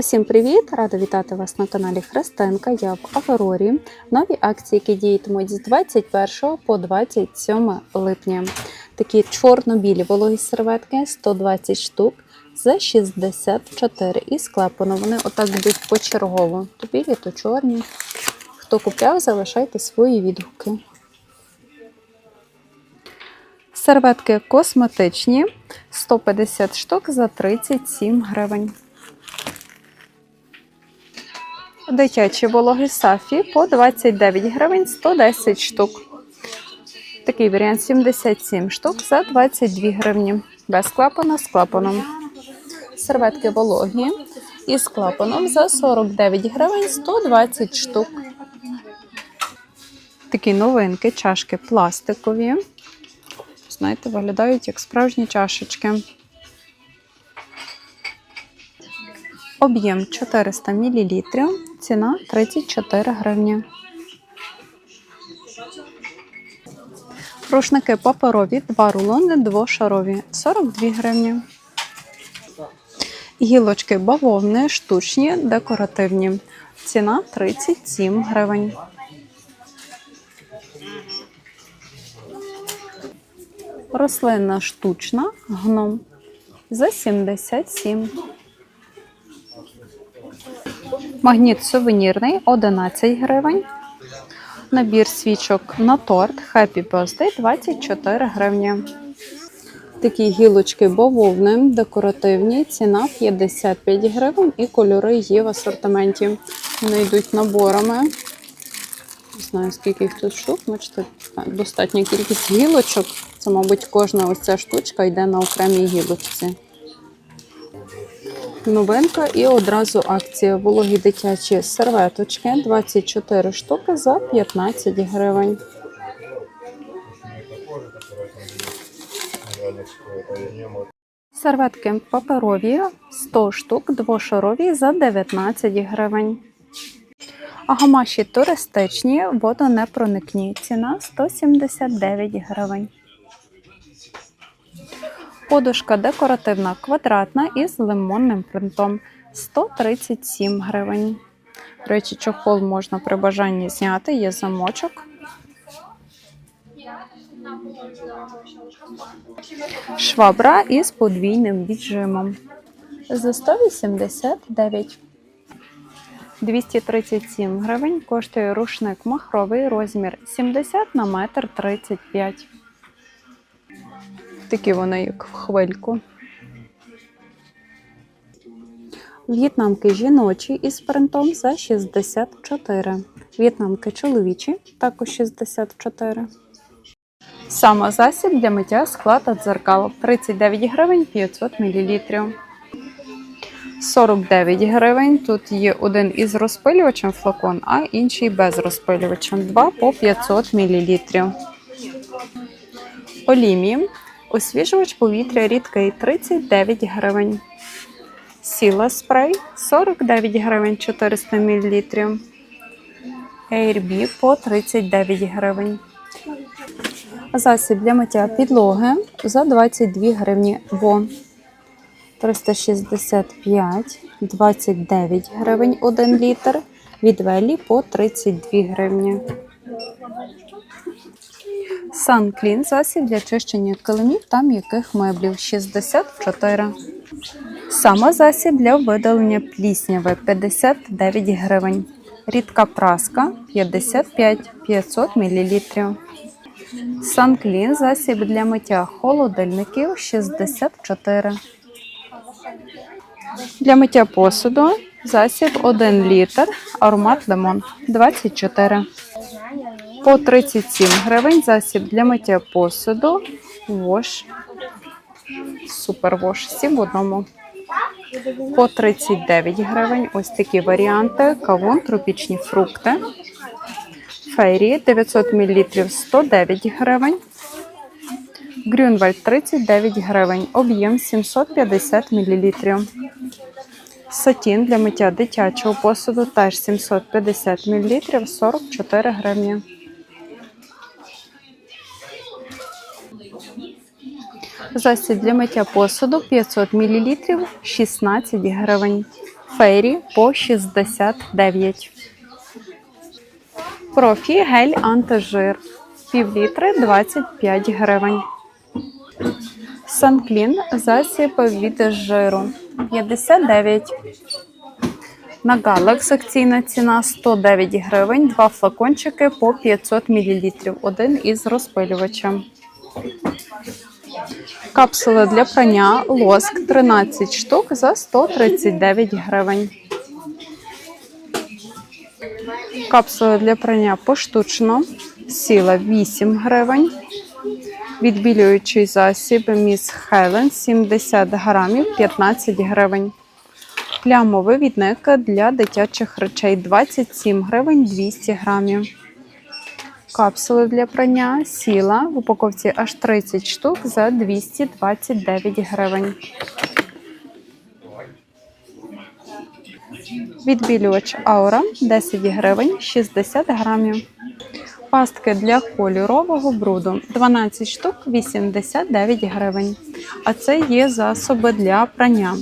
Усім привіт! Рада вітати вас на каналі Христинка. Я в Аврорі. Нові акції, які діятимуть з 21 по 27 липня. Такі чорно-білі вологі серветки 120 штук за 64 і з клапаном. Вони отак йдуть почергово. То білі, то чорні. Хто купляв, залишайте свої відгуки. Серветки косметичні 150 штук за 37 гривень. Дитячі вологі сафі по 29 гривень 110 штук. Такий варіант 77 штук за 22 гривні. Без клапана з клапаном. Серветки вологі із клапаном за 49 гривень 120 штук. Такі новинки, чашки пластикові. Знаєте, виглядають як справжні чашечки. Об'єм 400 мл, ціна 34 гривні. Рушники паперові, два рулони двошарові 42 гривні. Гілочки бавовни, штучні, декоративні. Ціна 37 гривень. Рослинна штучна гном за 77 Магніт сувенірний 11 гривень. Набір свічок на торт Happy Birthday 24 гривні. Такі гілочки бавовни декоративні, ціна 55 гривень і кольори є в асортименті. Вони йдуть наборами. Не знаю, скільки їх тут штук. Бачите, достатня кількість гілочок. Це, мабуть, кожна ось ця штучка йде на окремій гілочці. Новинка і одразу акція. Вологі дитячі серветочки 24 штуки за 15 гривень. Серветки паперові 100 штук, двошарові за 19 гривень. А гамаші туристичні, водонепроникні. Ціна 179 гривень. Подушка декоративна квадратна із лимонним принтом 137 гривень. До речі, чохол можна при бажанні зняти, є замочок. Швабра із подвійним віджимом за 189. 237 гривень коштує рушник махровий розмір 70 на метр 35. Такі вони, як в хвильку. В'єтнамки жіночі із принтом за 64. В'єтнамки чоловічі також 64. Самозасіб для миття скла та дзеркал 39 гривень 500 мл. 49 гривень. Тут є один із розпилювачем флакон, а інший без розпилювачем. Два по 500 мл. Олімі Освіжувач повітря рідкий 39 гривень. Сіла спрей 49 гривень 400 мл. Airb по 39 гривень. Засіб для миття підлоги за 22 гривні Бон. 365, 29 гривень 1 літр. Від Велі по 32 гривні. Санклін засіб для чищення килимів та м'яких меблів 64. Саме засіб для видалення плісняви 59 гривень. Рідка праска 55 500 мл. Санклін засіб для миття холодильників 64. Для миття посуду засіб 1 літр. Аромат лимон 24. По 37 гривень засіб для миття посуду. Вош. Супер вош. 7 в одному. По 39 гривень. Ось такі варіанти. Кавун, тропічні фрукти. Фейрі 900 мл 109 гривень. Грюнвальд 39 гривень. Об'єм 750 мл. Сатін для миття дитячого посуду теж 750 мл 44 гривні. Засіб для миття посуду 500 мл 16 гривень. Фейрі по 69. Профі гель антижир. Пів літри 25 гривень. Санклін засіб від жиру 59. На Галакс акційна ціна 109 гривень, два флакончики по 500 мл, один із розпилювачем. Капсули для прання лоск 13 штук за 139 гривень. Капсули для прання поштучно сіла 8 гривень. Відбілюючий засіб Міс Хелен 70 грамів 15 гривень. Плямовий відник для дитячих речей 27 гривень 200 грамів. Капсули для прання сіла в упаковці аж 30 штук за 229 гривень. Відбілювач Аура 10 гривень 60 грамів. Пастки для кольорового бруду 12 штук 89 гривень. А це є засоби для прання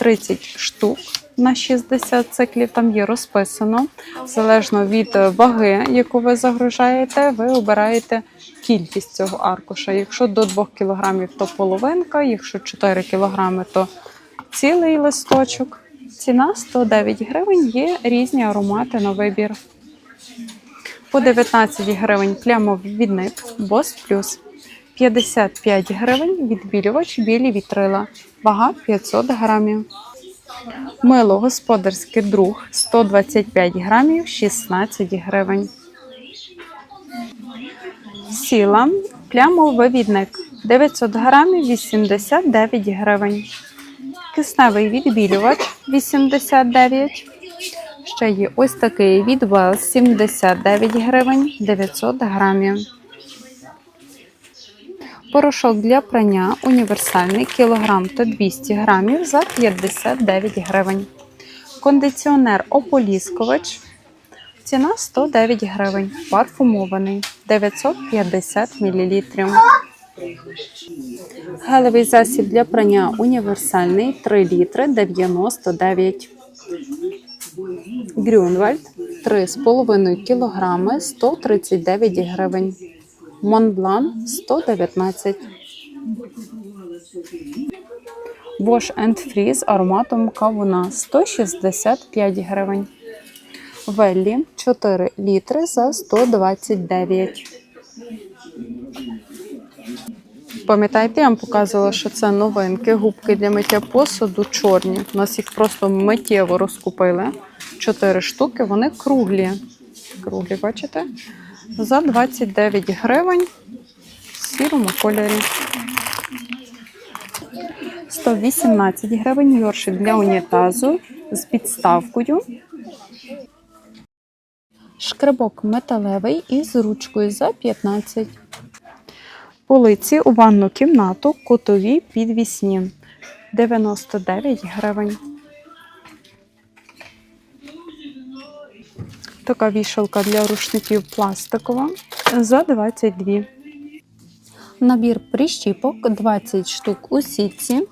30 штук на 60 циклів. Там є розписано. Залежно від ваги, яку ви загружаєте, ви обираєте кількість цього аркуша. Якщо до 2 кг, то половинка, якщо 4 кг, то цілий листочок. Ціна 109 гривень, є різні аромати на вибір. По 19 гривень плямовий відник Бос Плюс. 55 гривень відбілювач білі вітрила. Вага 500 грамів. Мило господарський друг 125 грамів 16 гривень. Сіла плямовий відник 900 грамів 89 гривень. Кисневий відбілювач 89 Ще є ось такий від Wells 79 гривень 900 грамів. Порошок для прання універсальний кілограм та 200 грамів за 59 гривень. Кондиціонер ополіскувач. Ціна 109 гривень. Парфумований 950 мл. Гелевий засіб для прання універсальний 3 літри 99 Грюнвальд 3,5 кг 139 гривень. Монблан 119. Bosch Free з ароматом кавуна 165 гривень. Веллі 4 літри за 129. Пам'ятаєте, я вам показувала, що це новинки, губки для миття посуду чорні. У нас їх просто миттєво розкупили. Чотири штуки, вони круглі. Круглі, бачите? За 29 гривень в сірому кольорі. 118 гривень йоршик для унітазу з підставкою. Шкребок металевий із ручкою за 15 Полиці у ванну кімнату кутові підвісні 99 гривень. Така вішалка для рушників пластикова за 22. Набір прищіпок 20 штук у сітці.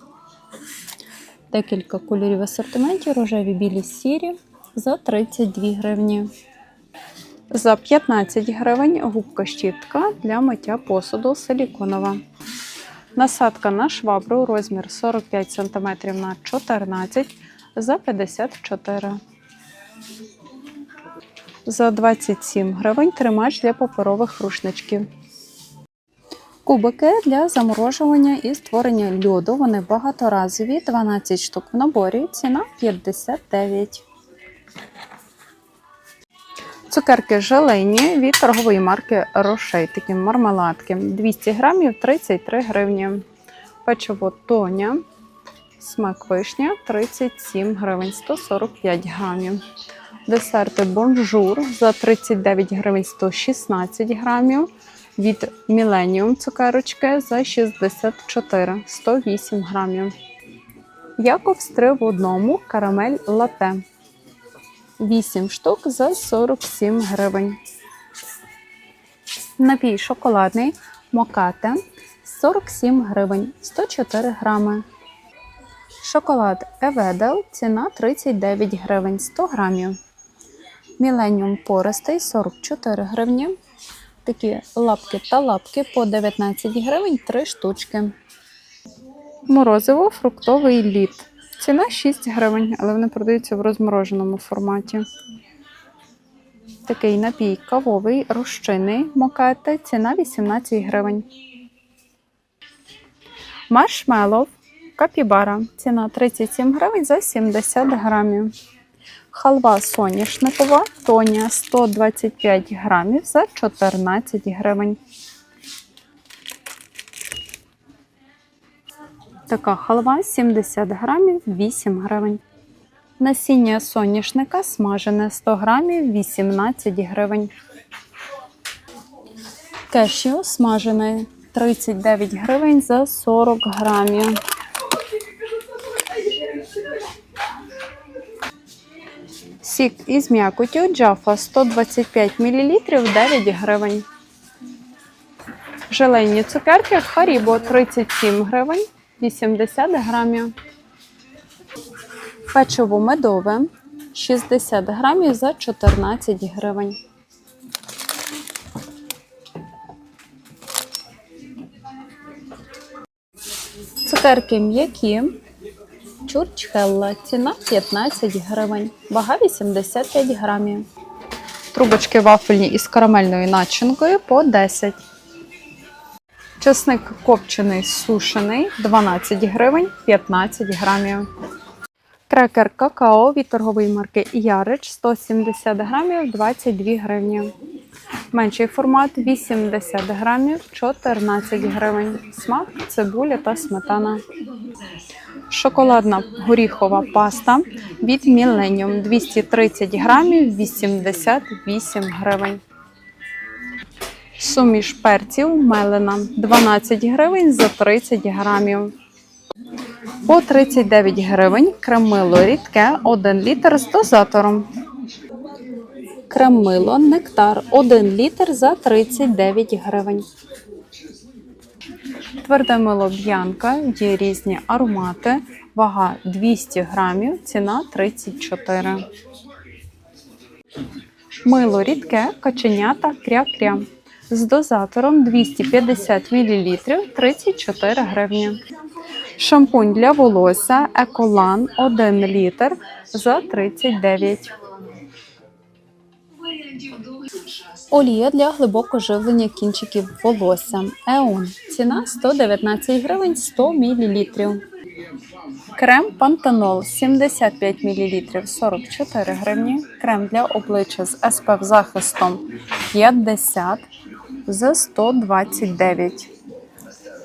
Декілька кольорів асортименті, рожеві, білі, сірі за 32 гривні. За 15 гривень губка щітка для миття посуду силіконова. Насадка на швабру розмір 45 см на 14 за 54. За 27 гривень тримач для паперових рушничків. Кубики для заморожування і створення льоду. Вони багаторазові, 12 штук в наборі. Ціна 59. Цукерки желені від торгової марки Рошей. Такі мармеладки. 200 грамів 33 гривні. Печиво Тоня. Смак вишня 37 гривень 145 грамів. Десерти бонжур за 39 гривень 116 грамів. Від Millennium цукерочки за 64 108 грамів. Якобс 3 в одному карамель лате. 8 штук за 47 гривень. Напій шоколадний мокате 47 гривень 104 грами. Шоколад Еведел, ціна 39 гривень 100 грамів. Міленіум пористий 44 гривні. Такі лапки та лапки по 19 гривень 3 штучки. Морозиво фруктовий лід. Ціна 6 гривень, але вони продаються в розмороженому форматі. Такий напій кавовий, розчинний мокети. Ціна 18 гривень. Маршмеллоу капібара. Ціна 37 гривень за 70 грамів. Халва соняшникова Тоня 125 грамів за 14 гривень. Така халва 70 грамів 8 гривень. Насіння соняшника смажене 100 грамів 18 гривень. Кешю смажене 39 гривень за 40 грамів. Сік із м'якотю Джафа 125 мл 9 гривень. Желейні цукерки Харібо 37 гривень 80 грамів. Печиво медове 60 грамів за 14 гривень. Цукерки м'які. Чурчхелла. Ціна 15 гривень. Вага 85 грамів. Трубочки вафельні із карамельною начинкою по 10. Чесник копчений сушений 12 гривень 15 грамів. Крекер какао від торгової марки Ярич 170 грамів 22 гривні. Менший формат 80 грамів 14 гривень. Смак, цибуля та сметана. Шоколадна горіхова паста від Millennium 230 грамів 88 гривень. Суміш перців мелена 12 гривень за 30 грамів. По 39 гривень кремило рідке 1 літр з дозатором. Кремило нектар 1 літр за 39 гривень. Тверде мило б'янка, є різні аромати, вага 200 грамів, ціна 34. Мило рідке, каченята кря-кря. З дозатором 250 мл 34 гривні. Шампунь для волосся Еколан 1 літр за 39. Олія для глибокого живлення кінчиків волосся. Еон. Ціна 119 гривень 100 мл. Крем Пантенол 75 мл 44 гривні. Крем для обличчя з SPF захистом 50 за 129.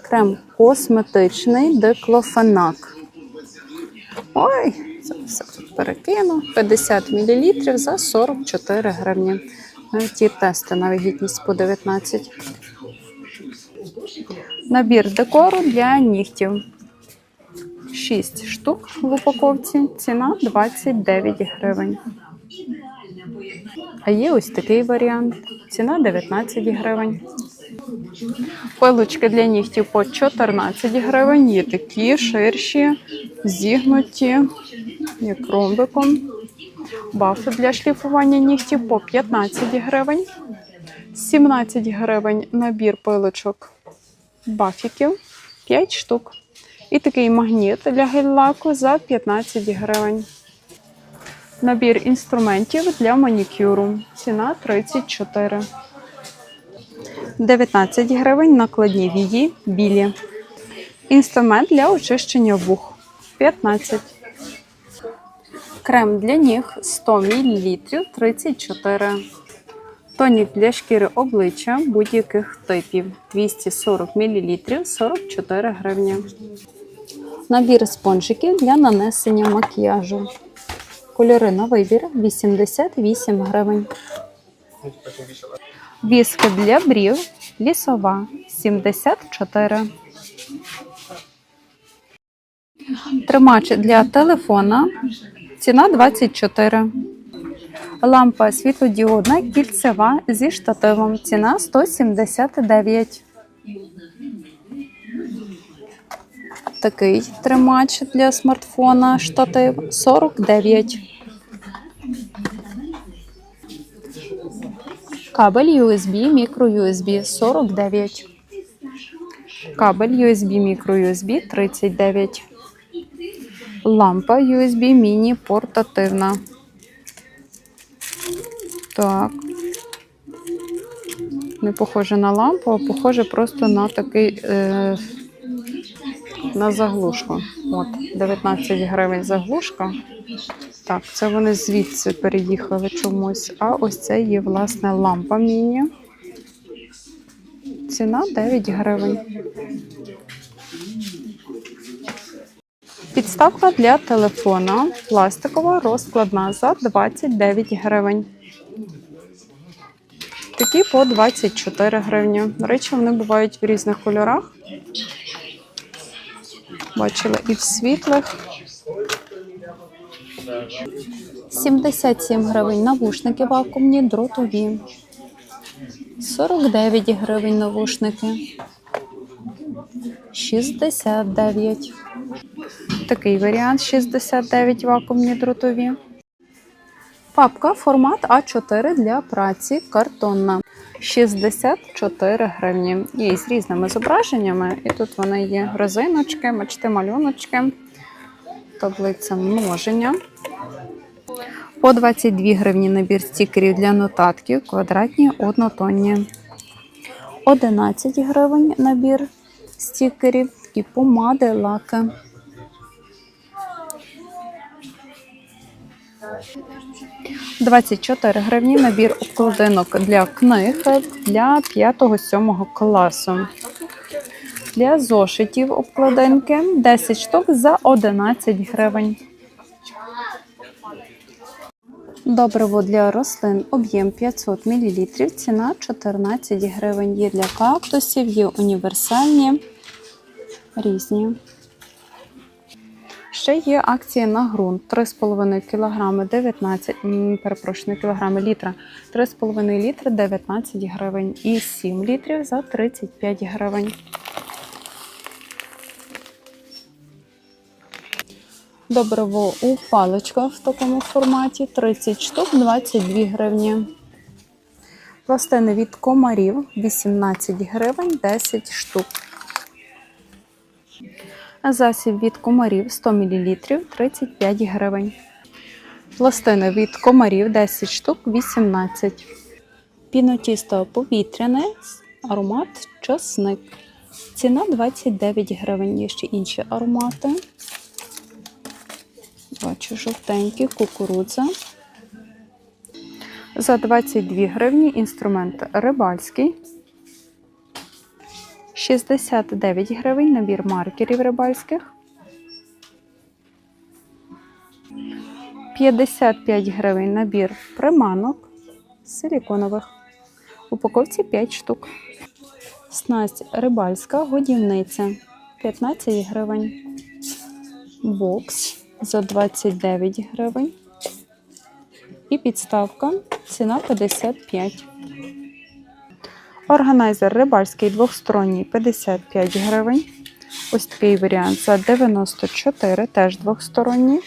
Крем косметичний диклофенак. Ой, це все перекину. 50 мл за 44 гривні. Ті тести на вагітність по 19. Набір декору для нігтів. 6 штук в упаковці. Ціна 29 гривень. А є ось такий варіант. Ціна 19 гривень. Пилочки для нігтів по 14 гривень. Є такі ширші, зігнуті, як ромбиком. Бафи для шліфування нігтів по 15 гривень. 17 гривень набір пилочок бафіків 5 штук. І такий магніт для гель-лаку за 15 гривень. Набір інструментів для манікюру. Ціна 34. 19 гривень накладні вії білі. Інструмент для очищення вух 15. Крем для ніг 100 мл 34. Тонік для шкіри обличчя будь-яких типів 240 мл 44 гривні. Набір спонжиків для нанесення макіяжу. Кольори на вибір 88 гривень. Віски для брів лісова 74. Тримач для телефона. Ціна 24. Лампа світлодіодна кільцева зі штативом. Ціна 179. такий тримач для смартфона штатив 49. Кабель USB, мікро USB 49. Кабель USB, мікро USB 39. Лампа USB міні портативна. Так. Не похоже на лампу, а похоже просто на такий е, на заглушку. От, 19 гривень заглушка. Так, це вони звідси переїхали чомусь. А ось це є, власне, лампа міні. Ціна 9 гривень. Підставка для телефона пластикова розкладна за 29 гривень. Такі по 24 гривні. До речі, вони бувають в різних кольорах. Бачила і в світлих. 77 гривень навушники вакуумні, дротові. 49 гривень навушники. 69. Такий варіант 69 вакуумні дротові. Папка формат А4 для праці картонна. 64 гривні. Є з різними зображеннями, і тут вони є резиночки, бачите, малюночки, таблиця множення. По 22 гривні набір стікерів для нотатків, квадратні, однотонні. 11 гривень набір стікерів і помади, лаки. – 24 гривні набір обкладинок для книг для 5-7 класу. Для зошитів обкладинки 10 штук за 11 гривень. Добриво для рослин об'єм 500 мл, ціна 14 гривень. Є для кактусів, є універсальні, різні. Ще є акції на ґрунт 3,5 кг 19, перепрошую, кілограми літра, 3,5 літри 19 гривень і 7 літрів за 35 гривень. Добриво у паличках в такому форматі 30 штук 22 гривні. Пластини від комарів 18 гривень 10 штук. Засіб від комарів 100 мл 35 гривень. Пластини від комарів 10 штук 18. Пінотісто повітряне, аромат часник. Ціна 29 гривень. Є ще інші аромати. Бачу жовтенький, кукурудза. За 22 гривні інструмент рибальський. 69 гривень набір маркерів рибальських. 55 гривень набір приманок силіконових. Упаковці 5 штук. Снасть рибальська годівниця 15 гривень. Бокс за 29 гривень. І підставка ціна 55 Органайзер рибальський двохсторонній 55 гривень. Ось такий варіант за 94, теж двохсторонній.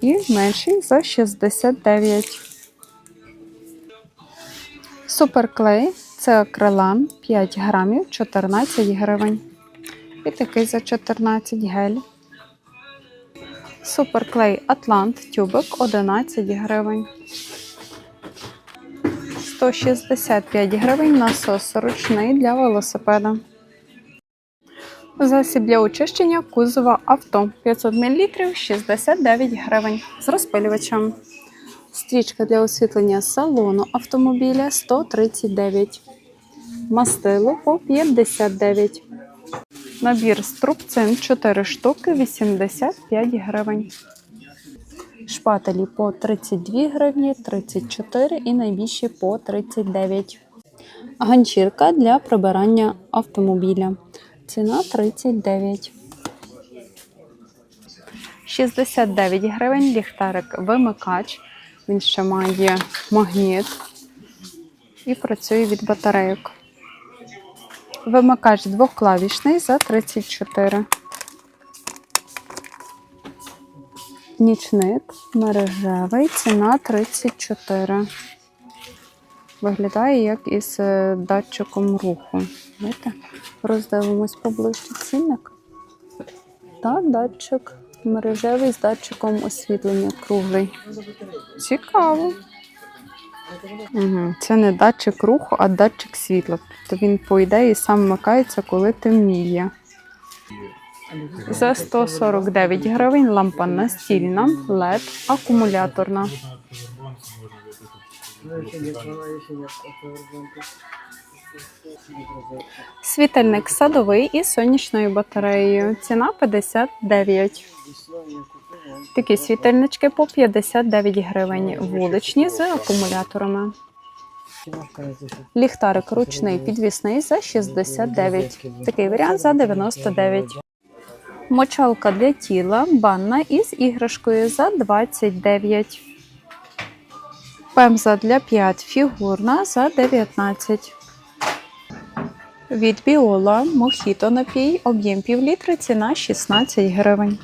І менший за 69. Суперклей це акрилан 5 грамів 14 гривень. І такий за 14 гель. Суперклей Атлант тюбик 11 гривень. 165 гривень насос ручний для велосипеда. Засіб для очищення кузова авто 500 мл 69 гривень з розпилювачем. Стрічка для освітлення салону автомобіля 139. Мастило по 59. Набір струбцин 4 штуки 85 гривень. Шпателі по 32 гривні, 34 і найбільші по 39. Ганчірка для прибирання автомобіля. Ціна 39. 69 гривень ліхтарик вимикач. Він ще має магніт і працює від батарейок. Вимикач двоклавішний за 34. Нічник мережевий, ціна 34. Виглядає як із е, датчиком руху. Знаєте, роздивимось поближче цінник. Та датчик мережевий з датчиком освітлення круглий. Цікаво. Угу. Це не датчик руху, а датчик світла. Тобто він, по ідеї, сам вмикається, коли темніє. За 149 гривень лампа настільна, LED, акумуляторна. Світильник садовий із сонячною батареєю. Ціна 59. Такі світильнички по 59 гривень. Вуличні з акумуляторами. Ліхтарик ручний підвісний за 69. Такий варіант за 99. Мочалка для тіла, банна із іграшкою за 29. Пемза для 5 фігурна за 19. Від Біола Мохіто напій, об'єм півлітри, ціна 16 гривень.